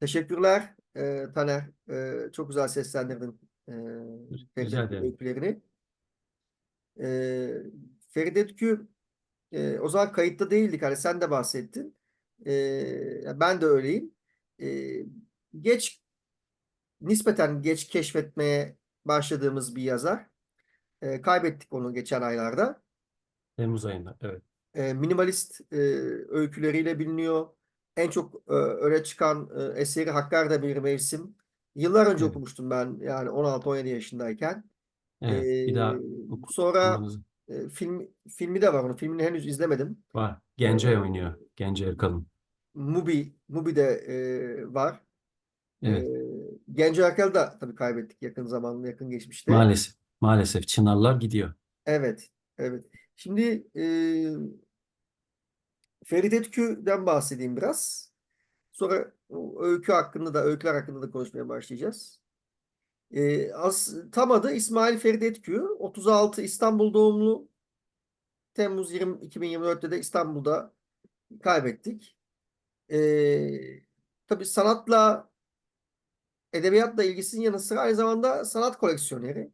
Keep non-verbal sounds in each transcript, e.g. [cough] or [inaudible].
teşekkürler e, Taner. E, çok güzel seslendirdin e, öykülerini. E, Feride Tükü e, o zaman kayıtta değildik. Hani sen de bahsettin. E, ben de öyleyim. E, geç nispeten geç keşfetmeye başladığımız bir yazar. E, kaybettik onu geçen aylarda. Temmuz ayında. Evet. E, minimalist e, öyküleriyle biliniyor. En çok e, öne çıkan e, eseri Hakkari'de bir mevsim. Yıllar önce Evet. okumuştum ben yani 16-17 yaşındayken. Evet. Bir daha oku- sonra e, film filmi de var onun. Filmini henüz izlemedim. var. Gencay oynuyor. Gencay Erkal'ın. Mubi Mubi de e, var. Evet. E, Genco Erkal'ı da tabii kaybettik yakın zamanda, yakın geçmişte. Maalesef. Maalesef. Çınarlar gidiyor. Evet, evet. Şimdi e, Feride Tükü'den bahsedeyim biraz. Sonra öykü hakkında da, öyküler hakkında da konuşmaya başlayacağız. E, as, tam adı İsmail Feride Tükü. 36 İstanbul doğumlu. Temmuz 20, 2024'te de İstanbul'da kaybettik. E, tabii sanatla, edebiyatla ilgisinin yanı sıra aynı zamanda sanat koleksiyoneri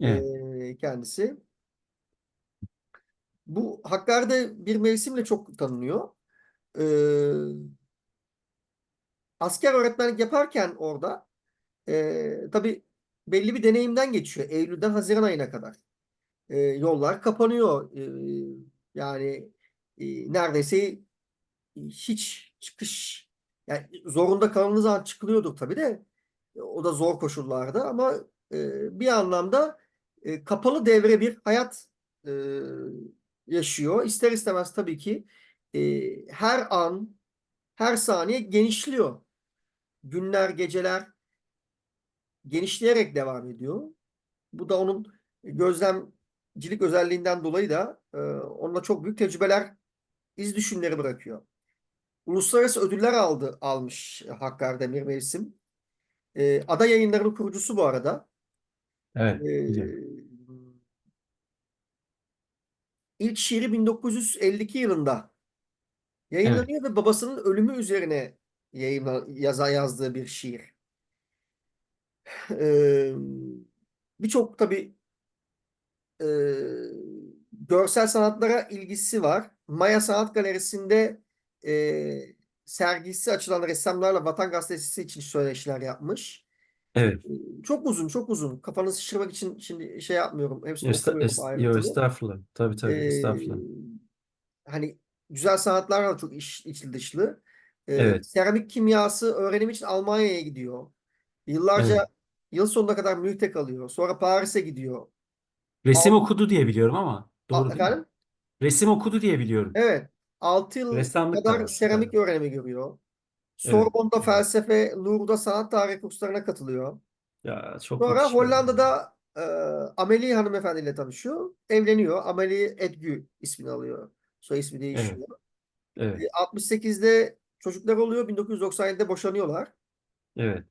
Evet. e, kendisi. Bu Hakkari'de bir mevsimle çok tanınıyor. Ee, asker öğretmenlik yaparken orada e, tabii belli bir deneyimden geçiyor. Eylül'den Haziran ayına kadar. E, yollar kapanıyor. E, yani e, neredeyse hiç çıkış yani zorunda kalındığı zaman çıkılıyordur tabii de o da zor koşullarda ama e, bir anlamda e, kapalı devre bir hayat e, yaşıyor. İster istemez tabii ki e, her an, her saniye genişliyor. Günler, geceler genişleyerek devam ediyor. Bu da onun gözlemcilik özelliğinden dolayı da e, onunla çok büyük tecrübeler, iz düşümleri bırakıyor. Uluslararası ödüller aldı, almış Hakkari Demir Mevsim. E, Ada Yayınları'nın kurucusu bu arada. Evet. E. İlk şiiri 1952 yılında yayınlanıyor ve babasının ölümü üzerine yayınla, yaza yazdığı bir şiir. Ee, Birçok tabii e, görsel sanatlara ilgisi var. Maya Sanat Galerisi'nde e, sergisi açılan ressamlarla Vatan Gazetesi için söyleşiler yapmış. Evet. Çok uzun, çok uzun. Kafanızı şişirmek için şimdi şey yapmıyorum. Hepsini Esta, okumuyorum es, yo, ayrıntılı. estağfurullah. Tabii tabii. Ee, Estağfurullah. hani güzel sanatlar da çok iç, içli dışlı. Ee, Evet. seramik kimyası öğrenim için Almanya'ya gidiyor. Yıllarca Evet. yıl sonuna kadar Münih'te kalıyor. Sonra Paris'e gidiyor. Resim Al- okudu diye biliyorum ama. A- Doğru değil mi? efendim? Resim okudu diye biliyorum. Evet. 6 yıl Ressamlık da kadar var. seramik Evet. öğrenimi görüyor. Evet. Sorbonne'da Evet. felsefe, Louvre'da sanat tarihi kurslarına katılıyor. Ya çok Sonra. Hollanda'da e, Amélie hanımefendiyle tanışıyor. Evleniyor. Amélie Edgu ismini alıyor. Soy ismi değişiyor. Evet. E, 68'de çocuklar oluyor. 1997'de boşanıyorlar. Evet.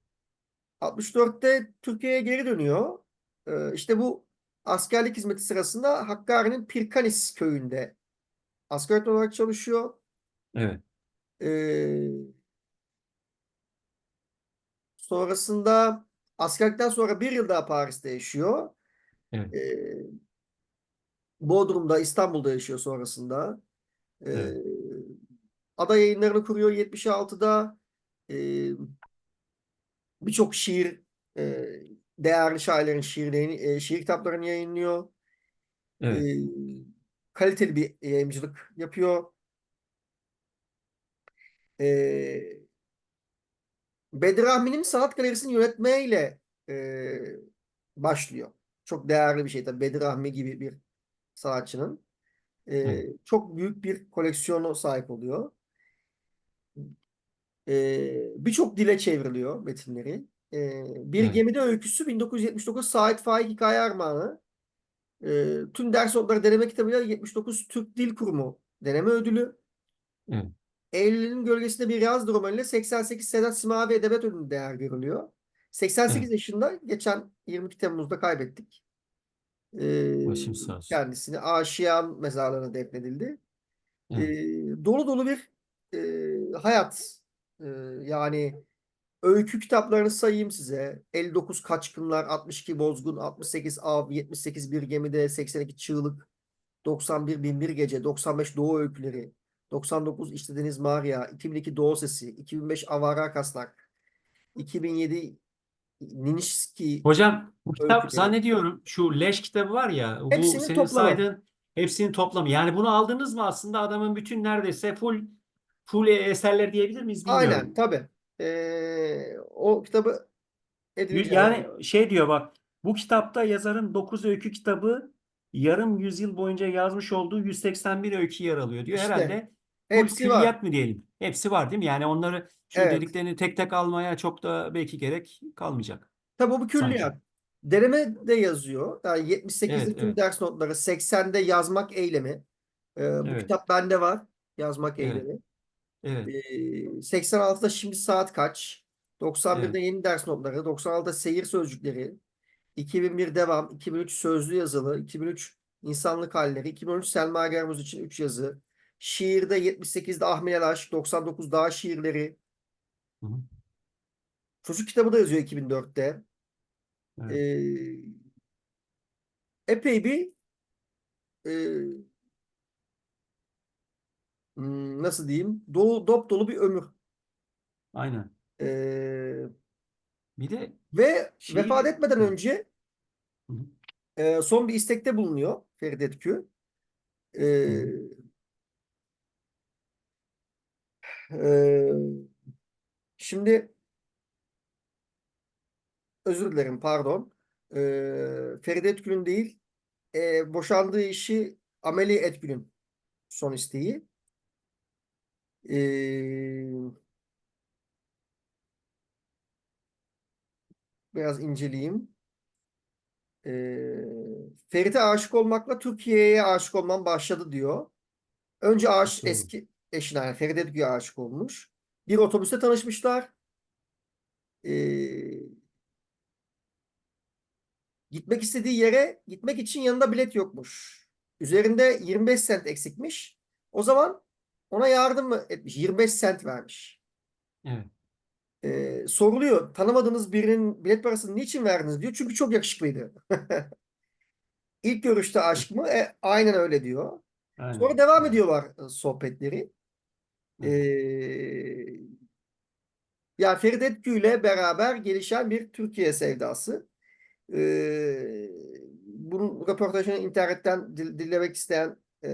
64'te Türkiye'ye geri dönüyor. E, işte bu askerlik hizmeti sırasında Hakkari'nin Pirkanis köyünde asker olarak çalışıyor. Evet. E, sonrasında askerlikten sonra bir yıl daha Paris'te yaşıyor. Evet. E, Bodrum'da, İstanbul'da yaşıyor sonrasında. E, Evet. Ada yayınlarını kuruyor 76'da. E, birçok şiir, e, değerli şairlerin şiirlerini, e, şiir kitaplarını yayınlıyor. Evet. E, kaliteli bir yayıncılık yapıyor. E, Bedrahmi'nin Sanat Galerisi'ni yönetmeyle e, başlıyor. Çok değerli bir şey tabii Bedrahmi gibi bir sanatçının. E, çok büyük bir koleksiyonu sahip oluyor. E, birçok dile çevriliyor metinleri. E, bir Evet. Gemide Öyküsü 1979 Sait Faik Hikaye Armağanı. E, tüm ders notları deneme kitabıyla 79 Türk Dil Kurumu deneme ödülü. Evet. Eylül'ün gölgesinde bir yaz romanıyla 88 Sedat Simavi Edebiyat Ödülü değer görülüyor. 88 Evet. yaşında geçen 22 Temmuz'da kaybettik. Ee, Başım sağ olsun. kendisini Aşiyan mezarlığına defnedildi. Ee, dolu dolu bir e, hayat Ee, yani öykü kitaplarını sayayım size. 59 Kaçkınlar, 62 Bozgun, 68 Av, 78 Bir Gemide, 82 Çığlık, 91 Binbir Gece, 95 Doğu Öyküleri, 99 İşte Deniz Maria, 2002 Doğu Sesi, 2005 Avara Kasnak, 2007 Ninişski Hocam bu kitap öyküleri. zannediyorum şu Leş kitabı var ya bu Hepsinin senin toplamı. saydığın hepsinin toplamı. Yani bunu aldınız mı aslında adamın bütün neredeyse full full eserler diyebilir miyiz bilmiyorum. Aynen tabii. Ee, o kitabı Edwin Yani şey diyor bak bu kitapta yazarın 9 öykü kitabı yarım yüzyıl boyunca yazmış olduğu 181 öykü yer alıyor diyor. İşte, Herhalde hepsi var. külliyat mı diyelim? Hepsi var değil mi? Yani onları şu Evet. dediklerini tek tek almaya çok da belki gerek kalmayacak. Tabii bu Sanki. külliyat. Deneme de yazıyor. Yani 78'de Evet, tüm evet. ders notları, 80'de yazmak eylemi. Ee, bu Evet. kitap bende var. Yazmak Evet. eylemi. Evet. Ee, 86'da şimdi saat kaç? 91'de yeni ders notları, 96'da seyir sözcükleri, 2001 devam, 2003 sözlü yazılı, 2003 insanlık halleri, 2013 Selma Germuz için 3 yazı. Şiirde 78'de Ahmet Aşk, 99 Dağ şiirleri. Hı hı. Çocuk kitabı da yazıyor 2004'te. Evet. Ee, epey bir e, hmm, nasıl diyeyim dolu dop dolu bir ömür. Aynen. Ee, Bir de ve Şey- vefat etmeden önce Hı hı. e, son bir istekte bulunuyor Feride Tükü. Ee, şimdi özür dilerim pardon. Ee, Feride Tükü'nün değil e, boşandığı işi Ameli Etgül'ün son isteği. Ee, biraz inceleyeyim. Ee, Ferit'e aşık olmakla Türkiye'ye aşık olmam başladı diyor. Önce aşık eski eşine yani Feride Tükü'ye aşık olmuş. Bir otobüste tanışmışlar. Ee, gitmek istediği yere gitmek için yanında bilet yokmuş. Üzerinde 25 sent eksikmiş. O zaman ona yardım mı etmiş? 25 sent vermiş. evet. Ee, soruluyor. Tanımadığınız birinin bilet parasını niçin verdiniz diyor. Çünkü çok yakışıklıydı. [laughs] İlk görüşte aşk mı? E, aynen öyle diyor. Aynen. Sonra devam ediyorlar e, sohbetleri. Ee, ya Feride Etkü ile beraber gelişen bir Türkiye sevdası. Ee, bunun röportajını internetten dil- dinlemek isteyen, e,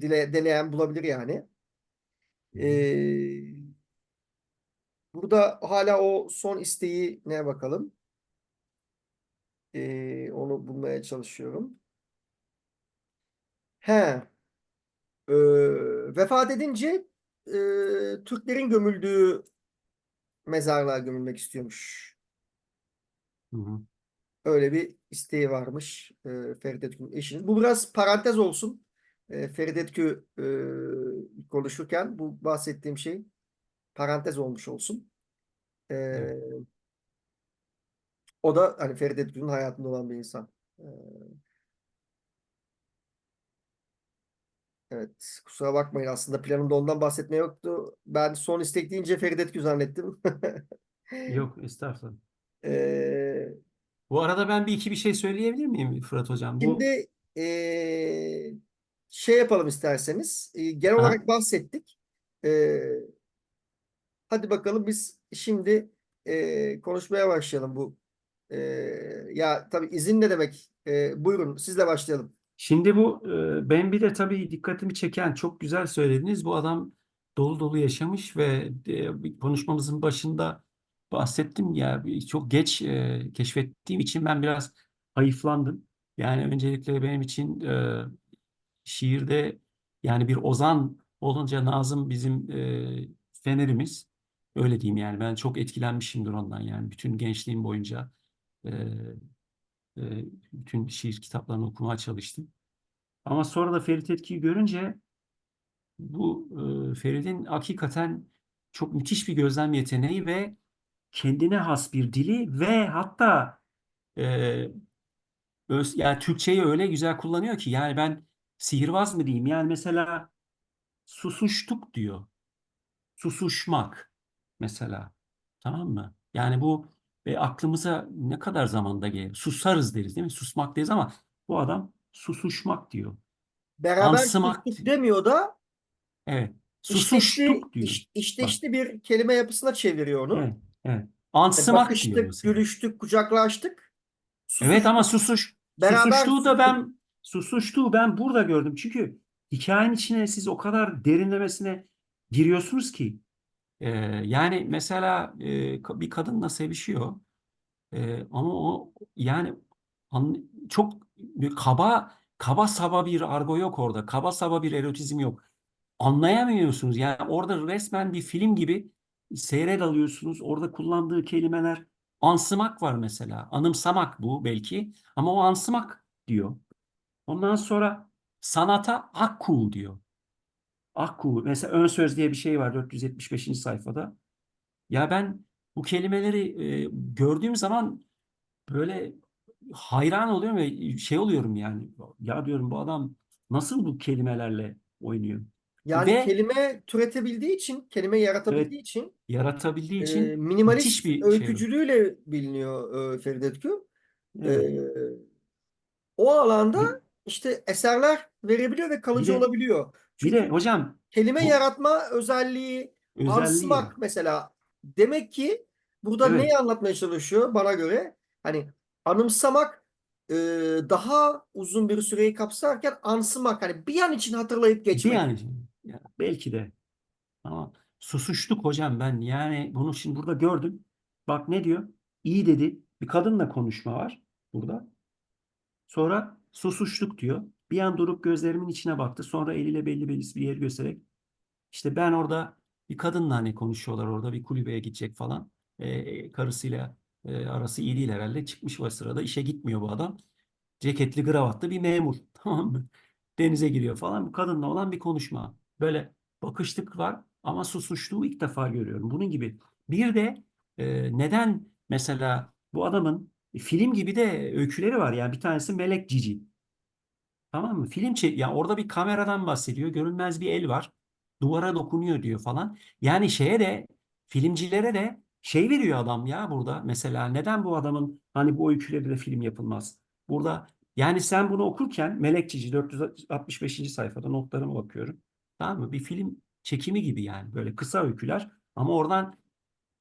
dile, deneyen bulabilir yani. Ee, burada hala o son isteği ne bakalım. Ee, onu bulmaya çalışıyorum. He. Ee, vefat edince e, Türklerin gömüldüğü mezarlığa gömülmek istiyormuş. Hı hı. Öyle bir isteği varmış e, Feride Tükü'nün eşinin. Bu biraz parantez olsun. E, Feride Tükü e, konuşurken bu bahsettiğim şey parantez olmuş olsun. E, Evet. O da hani Feride Tükü'nün hayatında olan bir insan. E, evet. Kusura bakmayın aslında planımda ondan bahsetmeye yoktu. Ben son istek deyince Feride Tükü zannettim. [laughs] Yok estağfurullah. E, Bu arada ben bir iki bir şey söyleyebilir miyim Fırat Hocam? Bu Şimdi eee, şey yapalım isterseniz. Eee, genel Aha. olarak bahsettik. Eee, hadi bakalım biz şimdi eee, konuşmaya başlayalım bu. Eee, ya tabii izin ne demek? Eee, buyurun sizle başlayalım. Şimdi bu e, ben bir de tabii dikkatimi çeken çok güzel söylediniz. Bu adam dolu dolu yaşamış ve e, konuşmamızın başında bahsettim ya çok geç e, keşfettiğim için ben biraz hayıflandım. Yani öncelikle benim için şiirde yani bir ozan olunca Nazım bizim fenerimiz. Öyle diyeyim yani ben çok etkilenmişimdir ondan yani bütün gençliğim boyunca e, e, bütün şiir kitaplarını okumaya çalıştım. Ama sonra da Ferit Etki'yi görünce bu e, Ferit'in hakikaten çok müthiş bir gözlem yeteneği ve kendine has bir dili ve hatta e, öz, yani Türkçeyi öyle güzel kullanıyor ki yani ben sihirbaz mı diyeyim yani mesela susuştuk diyor. Susuşmak. mesela. Tamam mı? Yani bu e, aklımıza ne kadar zamanda gelir? Susarız deriz değil mi? Susmak deriz ama bu adam susuşmak diyor. Beraber Ansımak sustuk demiyor da Evet. Susuştuk diyor. iş, işteşli bir kelime yapısına çeviriyor onu. Evet. Evet. Ansımak diyor bakıştık, mesela. gülüştük, kucaklaştık. Evet ama susuş Beraber susuştuğu da ben susuştuğu ben burada gördüm. Çünkü hikayenin içine siz o kadar derinlemesine giriyorsunuz ki Ee, yani mesela e, bir kadınla sevişiyor Ee, ama o yani an- çok bir kaba kaba saba bir argo yok orada. Kaba saba bir erotizm yok. Anlayamıyorsunuz. Yani orada resmen bir film gibi seyre dalıyorsunuz. Orada kullandığı kelimeler ansımak var mesela. Anımsamak bu belki ama o ansımak diyor. Ondan sonra sanata akku diyor. Akku mesela ön söz diye bir şey var 475. sayfada. Ya ben bu kelimeleri e, gördüğüm zaman böyle hayran oluyorum ve şey oluyorum yani. Ya diyorum bu adam nasıl bu kelimelerle oynuyor? Yani Ve kelime türetebildiği için, kelime evet, yaratabildiği için yaratabildiği e, için müthiş minimalist bir şey. öykücülüğüyle biliniyor e, Feride Tükü. E, Evet. o alanda Bir, işte eserler verebiliyor ve bir kalıcı de olabiliyor. Bir de hocam kelime bu yaratma özelliği, özelliği var. ansımak mesela. Demek ki burada Evet. neyi anlatmaya çalışıyor bana göre? Hani anımsamak e, daha uzun bir süreyi kapsarken ansımak hani bir an için hatırlayıp Bir geçmek. yani ya belki de ama susuştuk hocam ben yani bunu şimdi burada gördüm. Bak ne diyor? İyi dedi. Bir kadınla konuşma var burada. Sonra susuştuk diyor. Bir an durup gözlerimin içine baktı. Sonra eliyle belli belli bir yer göstererek işte ben orada bir kadınla hani konuşuyorlar orada bir kulübeye gidecek falan. Ee, karısıyla e, arası iyi değil herhalde. Çıkmış o sırada işe gitmiyor bu adam. Ceketli kravatlı bir memur. [laughs] Tamam mı? Denize giriyor falan. Bu kadınla olan bir konuşma. Böyle bakıştık var ama susuştuğu ilk defa görüyorum. Bunun gibi. Bir de e, neden mesela bu adamın film gibi de öyküleri var. Yani bir tanesi Melek Cici. Tamam mı? Film çek ya orada bir kameradan bahsediyor. Görünmez bir el var. Duvara dokunuyor diyor falan. Yani şeye de filmcilere de şey veriyor adam ya burada. Mesela neden bu adamın hani bu öyküleri de film yapılmaz? Burada yani sen bunu okurken Melek Cici 465. sayfada notlarıma bakıyorum. Tamam mı? Bir film çekimi gibi yani böyle kısa öyküler ama oradan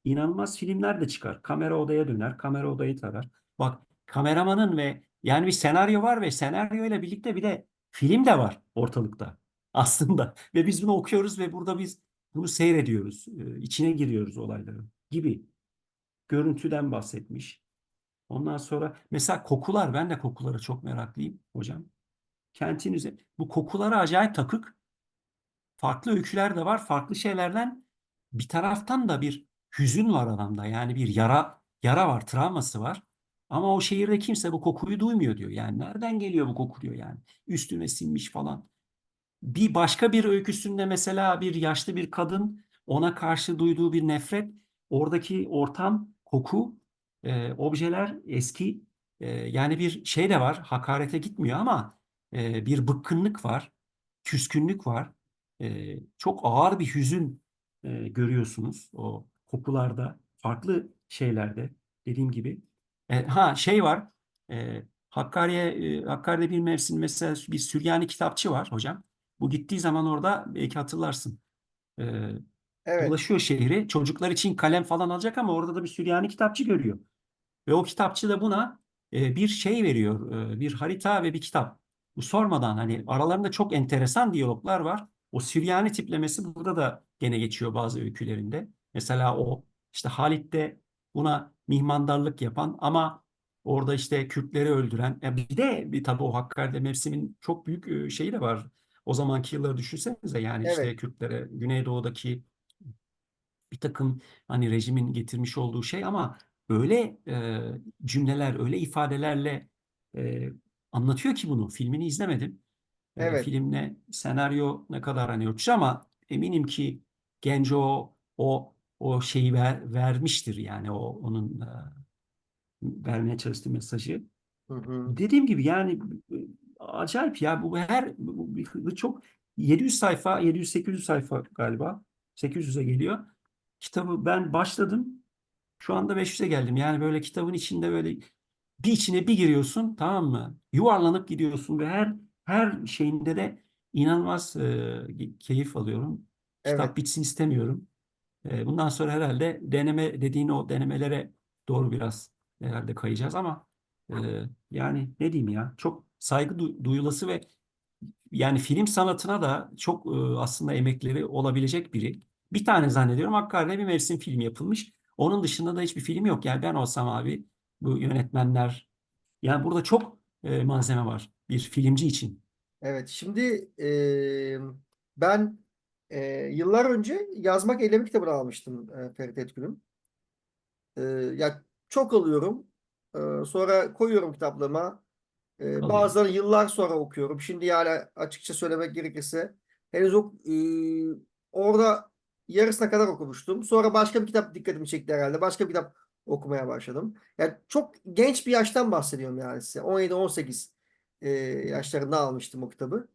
İnanılmaz filmler de çıkar. Kamera odaya döner, kamera odayı tarar. Bak kameramanın ve yani bir senaryo var ve senaryo ile birlikte bir de film de var ortalıkta [laughs] aslında. Ve biz bunu okuyoruz ve burada biz bunu seyrediyoruz. Ee, içine giriyoruz olayların gibi. Görüntüden bahsetmiş. Ondan sonra mesela kokular. Ben de kokulara çok meraklıyım hocam. Kentin üzerinde. Bu kokulara acayip takık farklı öyküler de var. Farklı şeylerden bir taraftan da bir hüzün var adamda. Yani bir yara yara var, travması var. Ama o şehirde kimse bu kokuyu duymuyor diyor. Yani nereden geliyor bu koku diyor yani. Üstüne sinmiş falan. Bir başka bir öyküsünde mesela bir yaşlı bir kadın ona karşı duyduğu bir nefret, oradaki ortam, koku, e, objeler eski. E, yani bir şey de var, hakarete gitmiyor ama e, bir bıkkınlık var, küskünlük var. E, çok ağır bir hüzün e, görüyorsunuz o kokularda, farklı şeylerde dediğim gibi. E, ha şey var, e, Hakkari'ye, e, Hakkari'de bir mevsim mesela bir Süryani kitapçı var hocam. Bu gittiği zaman orada belki hatırlarsın. Ee, Evet. dolaşıyor şehri. Çocuklar için kalem falan alacak ama orada da bir Süryani kitapçı görüyor. Ve o kitapçı da buna e, bir şey veriyor. e, bir harita ve bir kitap. Bu sormadan hani aralarında çok enteresan diyaloglar var. O Süryani tiplemesi burada da gene geçiyor bazı öykülerinde. Mesela o işte Halit de buna mihmandarlık yapan ama orada işte Kürtleri öldüren. Ya bir de bir tabii o Hakkari'de mevsimin çok büyük e, şeyi de var. O zamanki yılları düşünsenize yani işte Evet. Kürtlere Güneydoğu'daki bir takım hani rejimin getirmiş olduğu şey ama öyle e, cümleler, öyle ifadelerle e, anlatıyor ki bunu. Filmini izlemedim. E, Evet. filmle senaryo ne kadar hani ölçü ama eminim ki Genco o o şeyi ver, vermiştir yani o onun e, vermeye çalıştığı mesajı. Hı hı. Dediğim gibi yani e, acayip ya bu her bu, çok 700 sayfa 700-800 sayfa galiba 800'e geliyor. kitabı ben başladım. Şu anda 500'e geldim. Yani böyle kitabın içinde böyle bir içine bir giriyorsun tamam mı? Yuvarlanıp gidiyorsun ve her her şeyinde de inanılmaz e, keyif alıyorum. Evet. Kitap bitsin istemiyorum. E, bundan sonra herhalde deneme dediğin o denemelere doğru biraz herhalde kayacağız ama e, yani ne diyeyim ya çok saygı du- duyulası ve yani film sanatına da çok e, aslında emekleri olabilecek biri. Bir tane zannediyorum Hakkari'de bir mevsim filmi yapılmış. Onun dışında da hiçbir film yok. Yani ben olsam abi bu yönetmenler yani burada çok e, malzeme var bir filmci için. Evet, şimdi eee, ben eee, yıllar önce Yazmak Eylemi kitabını almıştım eee, Ferit Etgün'ün. Eee, ya çok alıyorum. Eee, sonra koyuyorum kitaplığıma. Kalıyor. bazıları yıllar sonra okuyorum. Şimdi yani açıkça söylemek gerekirse henüz ok eee, orada yarısına kadar okumuştum. Sonra başka bir kitap dikkatimi çekti herhalde. Başka bir kitap okumaya başladım. Yani çok genç bir yaştan bahsediyorum yani size. 17-18 eee, yaşlarında almıştım o kitabı.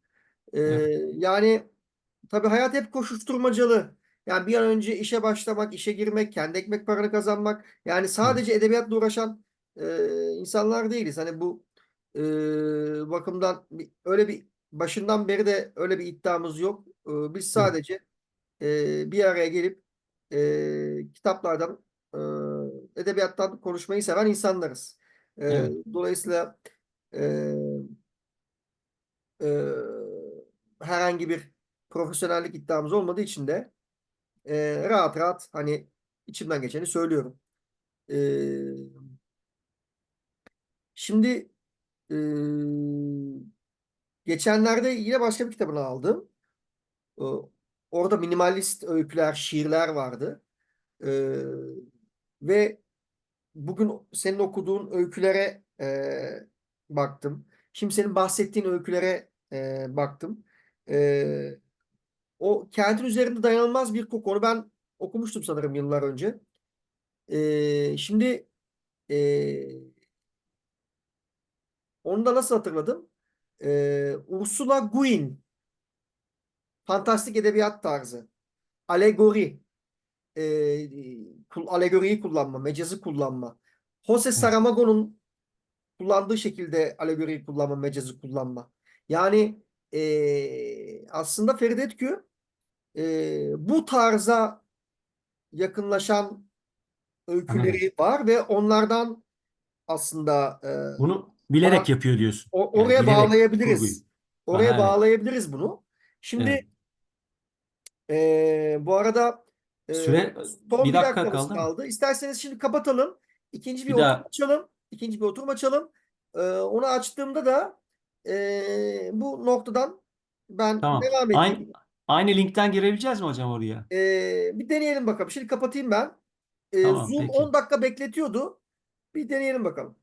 Ee, Evet. yani tabii hayat hep koşuşturmacalı. Yani bir an önce işe başlamak, işe girmek, kendi ekmek paranı kazanmak. Yani sadece edebiyatla uğraşan e, insanlar değiliz. Hani bu e, bakımdan bir- öyle bir başından beri de öyle bir iddiamız yok. E, biz sadece e, bir araya gelip e, kitaplardan, e, edebiyattan konuşmayı seven insanlarız. E, Evet. dolayısıyla e, e, herhangi bir profesyonellik iddiamız olmadığı için de e, rahat rahat hani içimden geçeni söylüyorum. E, şimdi e, geçenlerde yine başka bir kitabını aldım. E, orada minimalist öyküler, şiirler vardı. E, ve bugün senin okuduğun öykülere e, baktım. Şimdi senin bahsettiğin öykülere e, baktım. E, O kentin üzerinde dayanılmaz bir koku. Onu ben okumuştum sanırım yıllar önce. Ee, şimdi ee, onu da nasıl hatırladım? Ee, Ursula Guin. Fantastik edebiyat tarzı. Alegori. Kul- alegoriyi kullanma, mecazı kullanma. Jose. Saramago'nun kullandığı şekilde alegoriyi kullanma, mecazı kullanma. Yani ee, aslında Feride Etkü ee, bu tarza yakınlaşan öyküleri Anladım. var ve onlardan aslında e, Bunu bilerek bana yapıyor diyorsun. o- Yani oraya kurguyu. bağlayabiliriz. Oraya Aha, evet. bağlayabiliriz bunu. Şimdi Evet. e, bu arada e, Süre son bir dakika kaldı kaldı. İsterseniz şimdi kapatalım. İkinci bir Bir oturum daha açalım. İkinci bir oturum açalım. E, onu açtığımda da e, bu noktadan ben tamam. devam edeyim. aynı linkten girebileceğiz mi hocam oraya? E, bir deneyelim bakalım. Şimdi kapatayım ben. E, Tamam Zoom peki. 10 dakika bekletiyordu. Bir deneyelim bakalım.